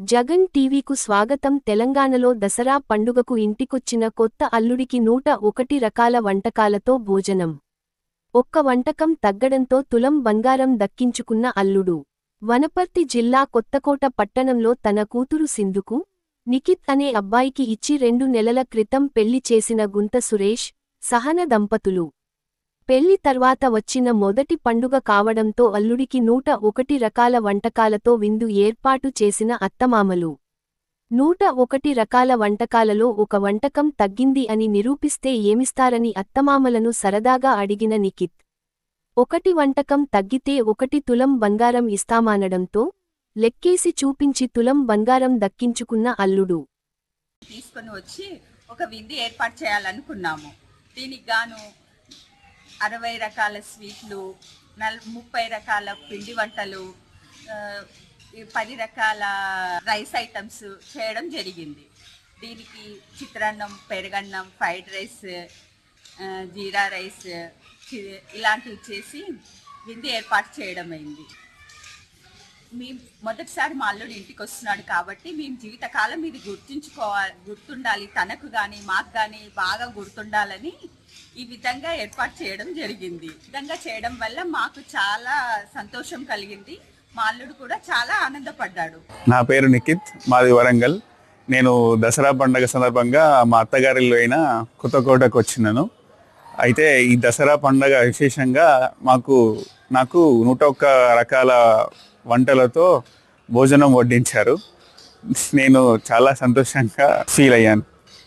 జగన్ టీవీకు స్వాగతం తెలంగాణలో దసరా పండుగకు ఇంటికొచ్చిన కొత్త అల్లుడికి నూట ఒకటి రకాల వంటకాలతో భోజనం. ఒక్క వంటకం తగ్గడంతో తులం బంగారం దక్కించుకున్న అల్లుడు. వనపర్తి జిల్లా కొత్తకోట పట్టణంలో తన కూతురు సింధుకు నిఖిత్ అనే అబ్బాయికి ఇచ్చి రెండు నెలల క్రితం పెళ్ళి చేసిన గుంత సురేష్ సహన దంపతులు. పెళ్ళి తర్వాత వచ్చిన మొదటి పండుగ కావడంతో అల్లుడికి నూట ఒకటి రకాల వంటకాలతో విందు ఏర్పాటు చేసిన అత్తమామలు. నూట ఒకటి రకాల వంటకాలలో ఒక వంటకం తగ్గింది అని నిరూపిస్తే ఏమిస్తారని అత్తమామలను సరదాగా అడిగిన నిఖిత్. ఒకటి వంటకం తగ్గితే ఒకటి తులం బంగారం ఇస్తామానడంతో లెక్కేసి చూపించి తులం బంగారం దక్కించుకున్న అల్లుడు. తీసుకుని వచ్చి ఒక విందు ఏర్పాటు చేయాలనుకున్నాము. దీనికి గాను అరవై రకాల స్వీట్లు నల్ ముప్పై రకాల పిండి వంటలు పది రకాల రైస్ ఐటమ్స్ చేయడం జరిగింది. దీనికి చిత్రాన్నం పెరగన్నం ఫ్రైడ్ రైస్ జీరా రైస్ ఇలాంటివి చేసి విందు ఏర్పాటు చేయడం అయింది. మీ మొదటిసారి మా అల్లుడు ఇంటికి వస్తున్నాడు కాబట్టి మేము జీవితకాలం ఇది గుర్తుంచుకోవాలి గుర్తుండాలి. తనకు కానీ మాకు కానీ బాగా గుర్తుండాలని ఈ విధంగా ఏర్పాటు చేయడం జరిగింది. విధంగా చేయడం వల్ల మాకు చాలా సంతోషం కలిగింది. మా అల్లుడు కూడా చాలా ఆనందపడ్డాడు. నా పేరు నిఖిత్ మాది వరంగల్. నేను దసరా పండగ సందర్భంగా మా అత్తగారిలో అయిన కొత్తకోటకు వచ్చినాను. అయితే ఈ దసరా పండగ విశేషంగా మాకు నాకు నూట ఒక్క రకాల వంటలతో భోజనం వడ్డించారు. నేను చాలా సంతోషంగా ఫీల్ అయ్యాను.